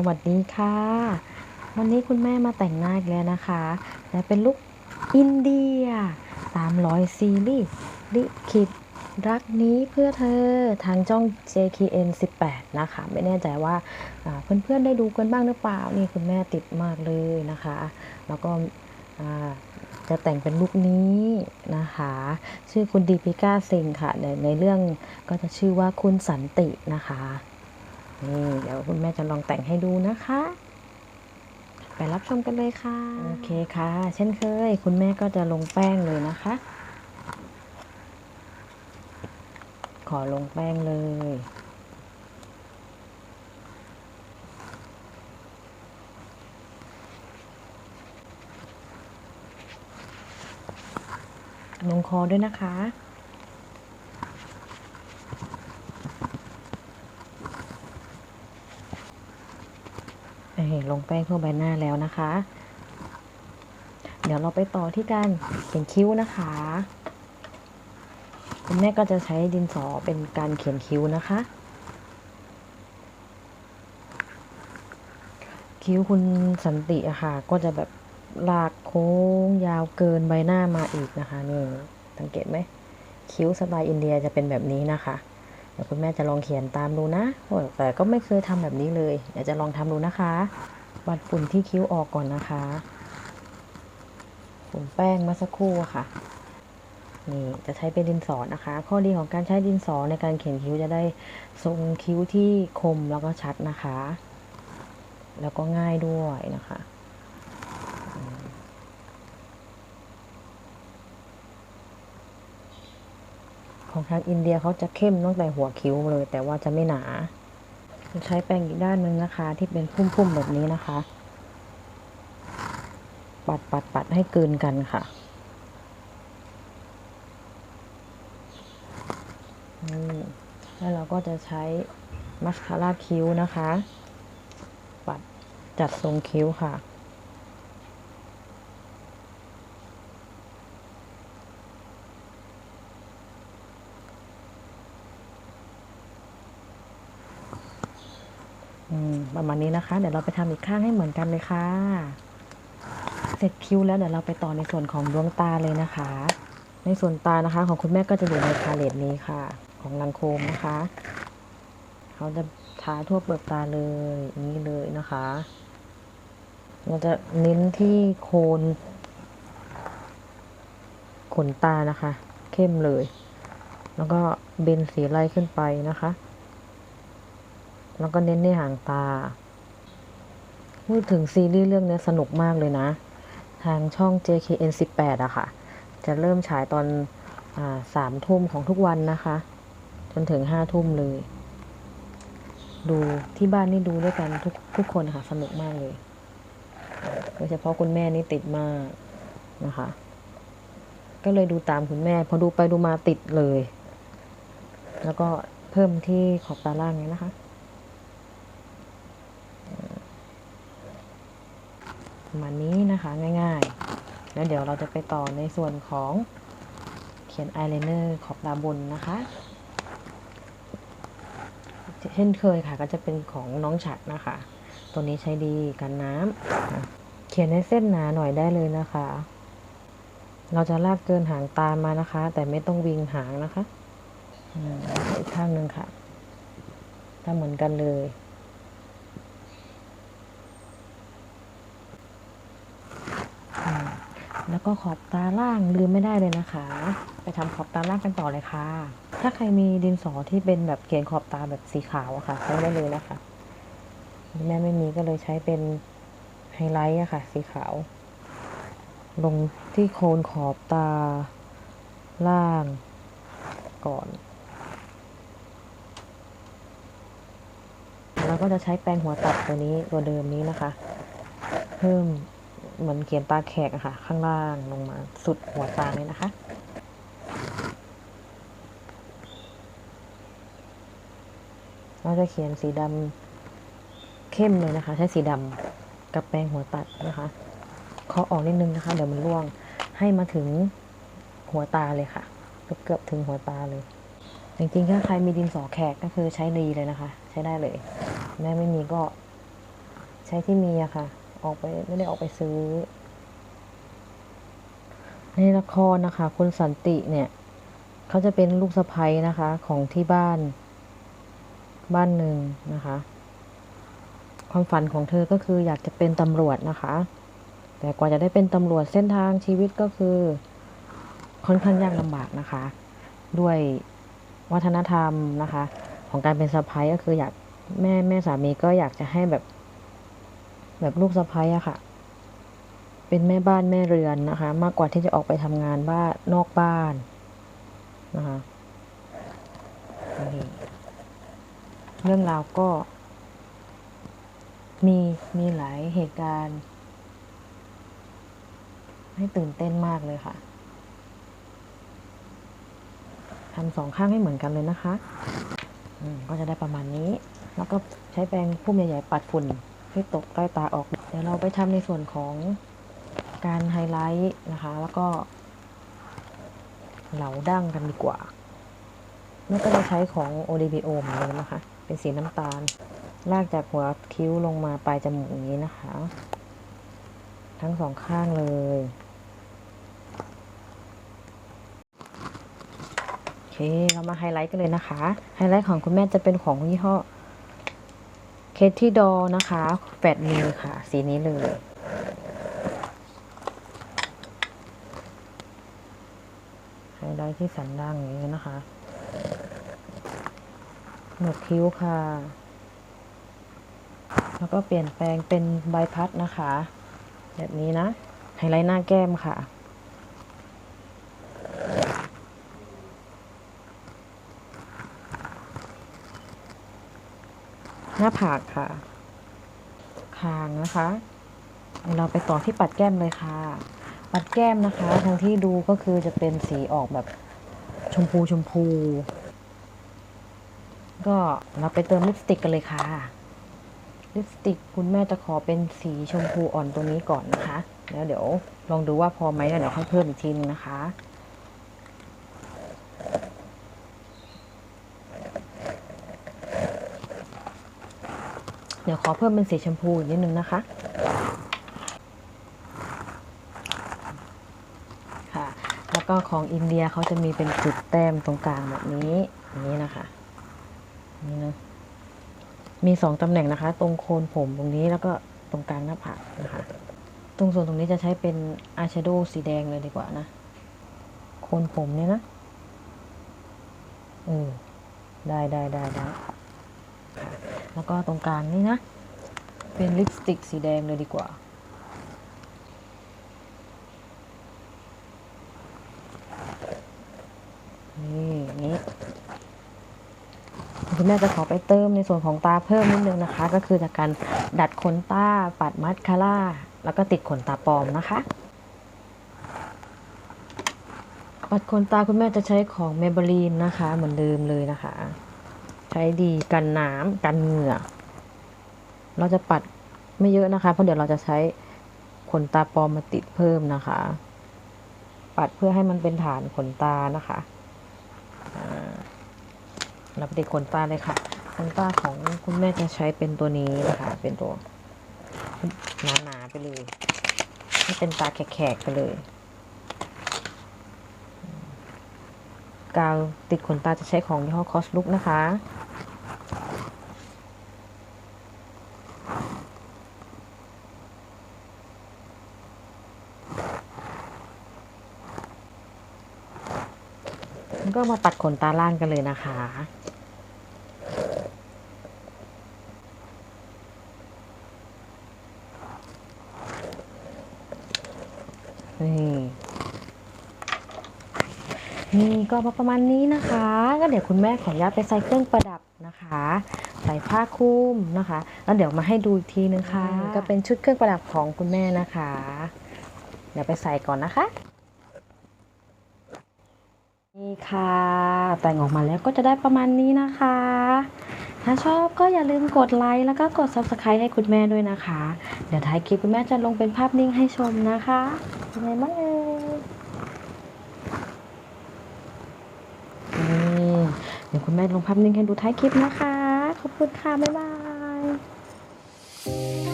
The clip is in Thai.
สวัสดีค่ะ วันนี้คุณแม่มาแต่งหน้าอีกแล้วนะคะ และเป็นลุคอินเดีย ตามรอยซีรีส์ลิขิตรักนี้เพื่อเธอทางจ้อง JKN 18 นะคะ ไม่แน่ใจว่าเพื่อนๆได้ดูกันบ้างหรือเปล่า นี่คุณแม่ติดมากเลยนะคะ แล้วก็จะแต่งเป็นลุคนี้นะคะ ชื่อคุณดีพิก้าซิงค่ะ ในในเรื่องก็จะชื่อว่าคุณสันตินะคะ นี่เดี๋ยวคุณแม่จะลองแต่งให้ดูนะคะ ไปรับชมกันเลยค่ะ โอเคค่ะ เช่นเคย คุณแม่ก็จะลงแป้งเลยนะคะ ขอลงแป้งเลยลงคอด้วยนะคะ เอ้ยลงแป้งทั่วใบหน้าแล้วนะคะ เดี๋ยวเราไปต่อที่การเขียนคิ้วนะคะคุณแม่ก็จะใช้ดินสอเป็นการเขียนคิ้วนะคะ คิ้วคุณสันติอะค่ะ ก็จะแบบลากโค้งยาวเกินใบหน้ามาอีกนะคะนี่สังเกตไหมคิ้วสไตล์อินเดียจะเป็นแบบนี้นะคะ ดี๋ยวคุณแม่จะลองเขียนตามดูนะ แต่ก็ไม่เคยทำแบบนี้เลย เดี๋ยวจะลองทำดูนะคะบัดฝุ่นที่คิ้วออกก่อนนะคะฝุ่นแป้งเมื่อสักครู่ค่ะ นี่จะใช้เป็นดินสอนะคะ ข้อดีของการใช้ดินสอในการเขียนคิ้วจะได้ทรงคิ้วที่คมแล้วก็ชัดนะคะ แล้วก็ง่ายด้วยนะคะอืมของ ทางอินเดียเขาจะเข้มตั้งแต่หัวคิ้วเลย แต่ว่าจะไม่หนาใช้แปรงอีกด้านหนึ่งนะคะ ที่เป็นพุ่มๆแบบนี้นะคะ ปัดปัดปัดให้เกินกันค่ะแล้วเราก็จะใช้มัสคาร่าคิ้วนะคะ ปัดจัดทรงคิ้วค่ะ ประมาณนี้นะคะ เดี๋ยวเราไปทำอีกข้างให้เหมือนกันเลยค่ะ เสร็จคิ้วแล้วเดี๋ยวเราไปต่อในส่วนของดวงตาเลยนะคะ ในส่วนตานะคะของคุณแม่ก็จะอยู่ในพาเลตนี้ค่ะ ของลังโคมนะคะ เขาจะทาทั่วเปลือกตาเลยอย่างนี้เลยนะคะ เราจะเน้นที่โคนขนตานะคะ เข้มเลย แล้วก็เบนสีไล่ขึ้นไปนะคะ แล้วก็เน้นในหางตา พูดถึงซีรีส์เรื่องนี้สนุกมากเลยนะ ทางช่อง JKN 18อะค่ะ จะเริ่มฉายตอนสามทุ่มของทุกวันนะคะ จนถึงห้าทุ่มเลย ดูที่บ้านนี่ดูด้วยกันทุกทุกคนค่ะ สนุกมากเลยโดยเฉพาะคุณแม่นี่ติดมากนะคะ ก็เลยดูตามคุณแม่ พอดูไปดูมาติดเลย แล้วก็เพิ่มที่ขอบตาล่างนี้นะคะ ประมาณนี้นะคะง่ายๆ แล้วเดี๋ยวเราจะไปต่อในส่วนของเขียนอายไลเนอร์ขอบตาบนนะคะเช่นเคยค่ะก็จะเป็นของน้องฉัดนะคะ ตัวนี้ใช้ดีกันน้ำเขียนให้เส้นหนาหน่อยได้เลยนะคะ เราจะลากเกินหางตามานะคะ แต่ไม่ต้องวิงหางนะคะอีกข้างหนึ่งค่ะทำเหมือนกันเลย อืมแล้ว ก็ขอบตาล่างลืมไม่ได้เลยนะคะ ไปทำขอบตาล่างกันต่อเลยค่ะ ถ้าใครมีดินสอที่เป็นแบบเขียนขอบตาแบบสีขาวอะค่ะใช้ได้เลยนะคะ แม่ไม่มีก็เลยใช้เป็นไฮไลท์อะค่ะ สีขาว ลงที่โคนขอบตาล่างก่อน แล้วก็จะใช้แปรงหัวตัดตัวนี้ตัวเดิมนี้นะคะ เพิ่ม เหมือนเขียนตาแขกอะค่ะ ข้างล่างลงมาสุดหัวตาเลยนะคะ เราจะเขียนสีดำเข้มเลยนะคะ ใช้สีดำกับแปรงหัวตัดนะคะเคาะออกนิดนึงนะคะ เดี๋ยวมันร่วงให้มาถึงหัวตาเลยค่ะ เกือบเกือบถึงหัวตาเลยจริงๆถ้าใครมีดินสอแขกก็คือใช้ดีเลยนะคะ ใช้ได้เลยแม่ไม่มีก็ใช้ที่มีอะค่ะ ออกไปไม่ได้ออกไปซื้อ ในละครนะคะ คุณสันติเนี่ยเขาจะเป็นลูกสะใภ้นะคะของที่บ้าน บ้านหนึ่งนะคะ ความฝันของเธอก็คืออยากจะเป็นตำรวจนะคะ แต่กว่าจะได้เป็นตำรวจเส้นทางชีวิตก็คือ ค่อนข้างยากลำบากนะคะ ด้วยวัฒนธรรมนะคะ ของการเป็นสะใภ้ก็คืออยากแม่แม่สามีก็อยากจะให้แบบ แบบลูกสะใภ้อะค่ะ เป็นแม่บ้านแม่เรือนนะคะ มากกว่าที่จะออกไปทำงานบ้านนอกบ้านนะคะเรื่องราวก็ มีมีหลายเหตุการณ์ ให้ตื่นเต้นมากเลยค่ะทำสองข้างให้เหมือนกันเลยนะคะก็จะได้ประมาณนี้ แล้วก็ใช้แปรงพุ่มใหญ่ๆปัดฝุ่น ให้ตกใต้ตาออก เดี๋ยวเราไปทำในส่วนของการไฮไลท์นะคะ แล้วก็ เหลาดั้งกันดีกว่านี่ก็จะใช้ของ ODBO เหมือนเดิมนะคะ เป็นสีน้ำตาล ลากจากหัวคิ้วลงมาปลายจมูกอย่างนี้นะคะ ทั้งสองข้างเลยโอเค เรามาไฮไลท์กันเลยนะคะ ไฮไลท์ของคุณแม่จะเป็นของยี่ห้อ เคที่ดอนะคะแปดมิลค่ะ สีนี้เลย ไฮไลท์ที่สันดั้งอย่างนี้นะคะ หนวดคิ้วค่ะ แล้วก็เปลี่ยนแปลงเป็นใบพัดนะคะ แบบนี้นะ ไฮไลท์หน้าแก้มค่ะ หน้าผากค่ะ คางนะคะ เราไปต่อที่ปัดแก้มเลยค่ะ ปัดแก้มนะคะ ทางที่ดูก็คือจะเป็นสีออกแบบชมพูชมพู ก็เราไปเติมลิปสติกกันเลยค่ะ ลิปสติกคุณแม่จะขอเป็นสีชมพูอ่อนตัวนี้ก่อนนะคะ แล้วเดี๋ยวลองดูว่าพอไหมแล้วเดี๋ยวค่อยเพิ่มอีกทีนึงนะคะ ดี๋ยวขอเพิ่มเป็นสีชมพูอีกนิดนึงนะคะ ค่ะ แล้วก็ของอินเดียเขาจะมีเป็นจุดแต้มตรงกลางแบบนี้นี้นะคะนี่นะมีสองตำแหน่งนะคะ ตรงโคนผมตรงนี้แล้วก็ตรงกลางหน้าผากนะคะ ตรงส่วนตรงนี้จะใช้เป็นอายแชโดว์สีแดงเลยดีกว่านะ โคนผมเนี่ยนะเออได้ได้ได้ได้ แล้วก็ตรงกลางนี่นะ เป็นลิปสติกสีแดงเลยดีกว่า นี่นี้คุณแม่จะขอไปเติมในส่วนของตาเพิ่มนิดนึงนะคะ ก็คือจากการดัดขนตาปัดมัสคาร่า แล้วก็ติดขนตาปลอมนะคะปัดขนตาคุณแม่จะใช้ของเมเบลีนนะคะ เหมือนเดิมเลยนะคะ ใช้ดีกันน้ำกันเหงื่อ เราจะปัดไม่เยอะนะคะ เพราะเดี๋ยวเราจะใช้ขนตาปลอมมาติดเพิ่มนะคะ ปัดเพื่อให้มันเป็นฐานขนตานะคะเราไปติดขนตาเลยค่ะ ขนตาของคุณแม่จะใช้เป็นตัวนี้นะคะ เป็นตัวหนาๆไปเลยให้เป็นตาแขกๆไปเลย กาวติดขนตาจะใช้ของยี่ห้อคอสลุกนะคะ ก็มาตัดขนตาล่างกันเลยนะคะ นี่นี่ก็ประมาณนี้นะคะ ก็เดี๋ยวคุณแม่ขออนุญาตไปใส่เครื่องประดับนะคะ ใส่ผ้าคลุมนะคะ แล้วเดี๋ยวมาให้ดูอีกทีนึงค่ะ ก็เป็นชุดเครื่องประดับของคุณแม่นะคะ เดี๋ยวไปใส่ก่อนนะคะ นี่ค่ะ แต่งออกมาแล้วก็จะได้ประมาณนี้นะคะ ถ้าชอบก็อย่าลืมกดไลค์แล้วก็กด subscribe ให้คุณแม่ด้วยนะคะ เดี๋ยวท้ายคลิปคุณแม่จะลงเป็นภาพนิ่งให้ชมนะคะเป็นไงบ้างเอ่ยนี่เดี๋ยวคุณแม่ลงภาพนิ่งให้ดูท้ายคลิปนะคะ ขอบคุณค่ะ บ๊ายบาย